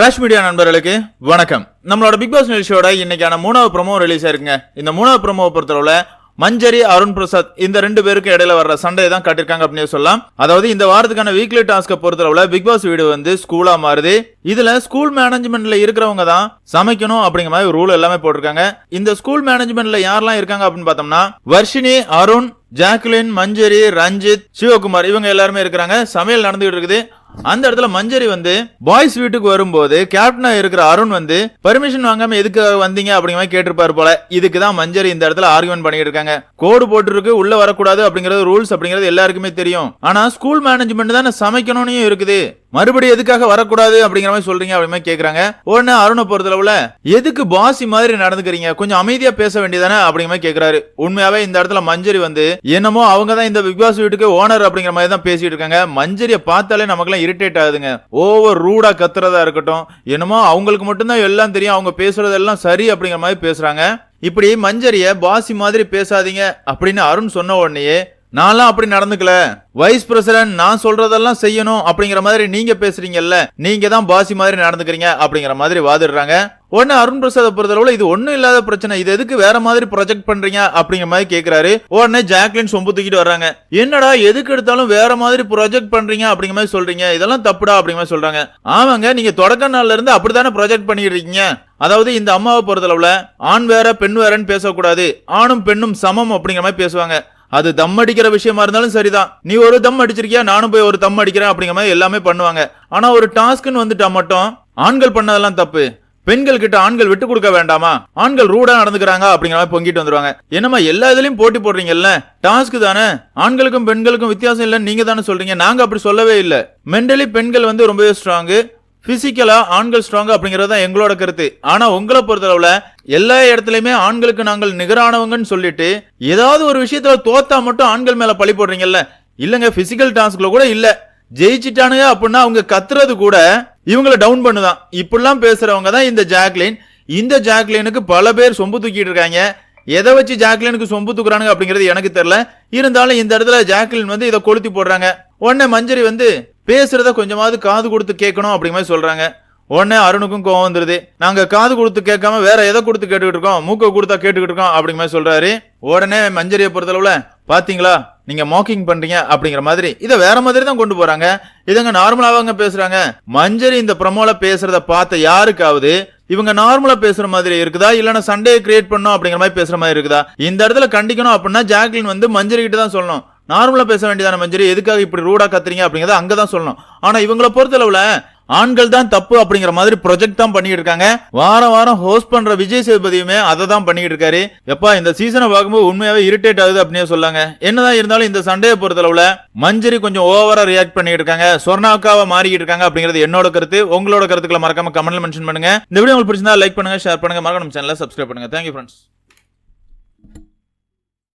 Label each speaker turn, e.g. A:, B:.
A: Rush media நண்பர்களுக்கு வணக்கம். நம்மளோட பிக் பாஸ் நிகழ்ச்சியோட இன்னைக்கான மூணாவது ப்ரோமோ ரிலீஸ் ஆயிருக்குங்க இந்த மூணாவது ப்ரோமோவை பொறுத்தளவுல மஞ்சரி அருண் பிரசாத் இந்த ரெண்டு பேருக்கு இடையில வர்ற சண்டையை தான் காட்டியிருக்காங்க அப்படின்னு சொல்லலாம். அதாவது இந்த வாரத்துக்கான வீக்லி டாஸ்க்கை பொறுத்தளவுல பிக் பாஸ் வீடு வந்து ஸ்கூலா மாறுது. இதுல ஸ்கூல் மேனேஜ்மெண்ட்ல இருக்கிறவங்க தான் சமைக்கணும் அப்படிங்கிற மாதிரி ரூல் எல்லாமே போட்டிருக்காங்க. இந்த ஸ்கூல் மேனேஜ்மெண்ட்ல யாரெல்லாம் இருக்காங்க அப்படின்னு பார்த்தோம்னா வர்ஷினி அருண் ஜாக்லின் மஞ்சரி ரஞ்சித் சிவகுமார் இவங்க எல்லாருமே இருக்கிறாங்க. சமையல் நடந்துகிட்டு இருக்குது. அந்த இடத்துல மஞ்சரி வந்து பாய்ஸ் வீட்டுக்கு வரும்போது கேப்டனா இருக்கிற அருண் வந்து பர்மிஷன் வாங்காம எதுக்கு வந்தீங்க? அப்படிங்கிற மாதிரி கேட்டிருப்பாரு போல. இதுக்கு தான் மஞ்சரி இந்த இடத்துல ஆர்குமெண்ட் பண்ணிட்டு இருக்காங்க கோடு போட்டுருக்கு உள்ள வரக்கூடாது அப்படிங்கறது ரூல்ஸ் அப்படிங்கிறது எல்லாருக்குமே தெரியும். ஆனா ஸ்கூல் மேனேஜ்மெண்ட் தானே சமைக்கணும்னு இருக்குது. மறுபடியும் எதுக்காக வரக்கூடாது அப்படிங்கிற மாதிரி சொல்றீங்க அப்படி மாதிரி கேக்குறாங்க. உடனே அருணை பொறுத்தளவுல எதுக்கு பாசி மாதிரி நடந்துக்கிறீங்க? கொஞ்சம் அமைதியா பேச வேண்டியதானே அப்படிங்கிற மாதிரி கேக்குறாரு. உண்மையாவே இந்த இடத்துல மஞ்சரி வந்து என்னமோ அவங்க தான் இந்த பிக் பாஸ் வீட்டுக்கு ஓனர் அப்படிங்கிற மாதிரி தான் பேசிட்டு இருக்காங்க. மஞ்சரியை பார்த்தாலே நமக்கெல்லாம் இரிட்டேட் ஆகுதுங்க. ஓவர் ரூடா கத்துறதா இருக்கட்டும் என்னமோ அவங்களுக்கு மட்டும்தான் எல்லாம் தெரியும் அவங்க பேசுறதெல்லாம் சரி அப்படிங்கிற மாதிரி பேசுறாங்க. இப்படி மஞ்சரிய பாசி மாதிரி பேசாதீங்க அப்படின்னு அருண் சொன்ன உடனேயே நான்லாம் அப்படி நடந்துக்கல. வைஸ் பிரசிடன்ட் நான் சொல்றதெல்லாம் செய்யணும் அப்படிங்கிற மாதிரி நீங்க பேசுறீங்கல்ல நீங்க தான் பாசி மாதிரி நடந்துக்கிறீங்க அப்படிங்கிற மாதிரி வாதிடுறாங்க. உடனே அருண் பிரசாத் பொறுத்தளவுல இது ஒண்ணும் இல்லாத பிரச்சனை. இது எதுக்கு வேற மாதிரி ப்ரொஜெக்ட் பண்றீங்க அப்படிங்கிற மாதிரி கேக்குறாரு. உடனே ஜாக்லின் சொம்பு தூக்கிட்டு வர்றாங்க. என்னடா எதுக்கு எடுத்தாலும் வேற மாதிரி ப்ரொஜெக்ட் பண்றீங்க அப்படிங்கிற மாதிரி சொல்றீங்க. இதெல்லாம் தப்புடா அப்படிங்கிற மாதிரி சொல்றாங்க. ஆமாங்க நீங்க தொடக்க நாள்ல இருந்து அப்படித்தானே ப்ரொஜெக்ட் பண்ணிட்டு இருக்கீங்க? அதாவது இந்த அம்மாவை பொறுத்தளவுல ஆண் வேற பெண் வேறன்னு பேசக்கூடாது. ஆணும் பெண்ணும் சமம் அப்படிங்கிற மாதிரி பேசுவாங்க. அது தம் அடிக்கிற விஷயமா இருந்தாலும் சரிதான். நீ ஒரு தம் அடிச்சிருக்கியா? நானும் போய் ஒரு தம் அடிக்கிறேன் அப்படிங்கிற மாதிரி எல்லாமே பண்ணுவாங்க. ஆனா ஒரு டாஸ்க்னு வந்துட்டா மட்டும் ஆண்கள் பண்ணதெல்லாம் தப்பு. பெண்கள் கிட்ட ஆண்கள் விட்டு கொடுக்க வேண்டாமா? ஆண்கள் ரூடா நடந்துக்கிறாங்க அப்படிங்கிற மாதிரி பொங்கிட்டு வந்துருவாங்க. என்னமா எல்லா இதுலயும் போட்டி போடுறீங்கல்ல? டாஸ்க் தானே? ஆண்களுக்கும் பெண்களுக்கும் வித்தியாசம் இல்லைன்னு நீங்க தானே சொல்றீங்க. நாங்க அப்படி சொல்லவே இல்லை. மென்டலி பெண்கள் வந்து ரொம்பவே ஸ்ட்ராங்கு பிசிக்கலா ஆண்கள் ஸ்ட்ராங் அப்படிங்கறது தான் எங்களோட கருத்து. ஆனா உங்களை பொறுத்தளவுல எல்லா இடத்துலையுமே ஆண்களுக்கு நாங்கள் நிகரானவங்கன்னு சொல்லிட்டு ஏதாவது ஒரு விஷயத்துல தோத்தா மட்டும் ஆண்கள் மேல பழி போடுறீங்கல்ல? இல்லங்க பிசிக்கல் டாஸ்க்ல கூட இல்ல. ஜெயிச்சிட்டானுங்க அப்படின்னா அவங்க கத்துறது கூட இவங்களை டவுன் பண்ணுதான். இப்படிலாம் பேசுறவங்க தான் இந்த ஜாக்லின் இந்த ஜாக்லினுக்கு பல பேர் சொம்பு தூக்கிட்டு இருக்காங்க. எதை வச்சு ஜாக்லினுக்கு சொம்பு தூக்குறானுங்க அப்படிங்கிறது எனக்கு தெரியல. இருந்தாலும் இந்த இடத்துல ஜாக்லின் வந்து இதை கொளுத்தி போடுறாங்க. உடனே மஞ்சரி வந்து பேசுறத கொஞ்சமாவது காது கொடுத்து கேட்கணும் அப்படிங்கிற மாதிரி சொல்றாங்க. உடனே அருணுக்கும் கோவம் வந்துருது. நாங்க காது கொடுத்து கேட்காம வேற எதை கொடுத்து கேட்டுக்கிட்டு இருக்கோம்? மூக்க கொடுத்தா கேட்டுக்கிட்டு இருக்கோம் அப்படிங்கிற மாதிரி சொல்றாரு. உடனே மஞ்சரியை பொறுத்தளவுல பாத்தீங்களா? நீங்க மாக்கிங் பண்றீங்க அப்படிங்கிற மாதிரி. இதை வேற மாதிரி தான் கொண்டு போறாங்க. இதங்க நார்மலாவாங்க பேசுறாங்க. மஞ்சரி இந்த ப்ரமோல பேசுறத பார்த்த யாருக்காவது இவங்க நார்மலா பேசுற மாதிரி இருக்குதா? இல்லனா சண்டையை கிரியேட் பண்ணும் அப்படிங்கிற மாதிரி பேசுற மாதிரி இருக்குதா? இந்த இடத்துல கண்டிக்கணும் அப்படின்னா ஜாக்லின் வந்து மஞ்சரி கிட்ட தான் சொல்லணும். நார்மலா பேச வேண்டியதான மஞ்சரி? எதுக்காக இப்படி ரூடா கத்துறீங்க அப்படிங்கறத அங்கதான் சொல்லணும். ஆனா இவங்களை பொறுத்தளவுல ஆண்கள் தான் தப்பு அப்படிங்கிற மாதிரி ப்ரொஜெக்ட் தான் பண்ணிட்டு இருக்காங்க. வாரம் வாரம் ஹோஸ்ட் பண்ற விஜய் சேதுபதியுமே அதை தான் பண்ணிட்டு இருக்காரு. எப்பா இந்த சீசனை பார்க்கும்போது உண்மையாவே இரிட்டேட் ஆகுது அப்படின்னு சொல்லாங்க. என்னதான் இருந்தாலும் இந்த சண்டையை பொறுத்தளவுல மஞ்சரி கொஞ்சம் ஓவரா ரியாக்ட் பண்ணிட்டு இருக்காங்க. சொர்ணாக்காவை மாறிக்கிட்டு இருக்காங்க அப்படிங்கிறது என்னோட கருத்து. உங்களோட கருத்துக்களை மறக்காம கமெண்ட்ல மென்ஷன் பண்ணுங்க. இந்த வீடியோ உங்களுக்கு பிடிச்சிருந்தா லைக் பண்ணுங்க ஷேர் பண்ணுங்க. மறக்காம சேனலை சப்ஸ்கிரைப் பண்ணுங்க. Thank you friends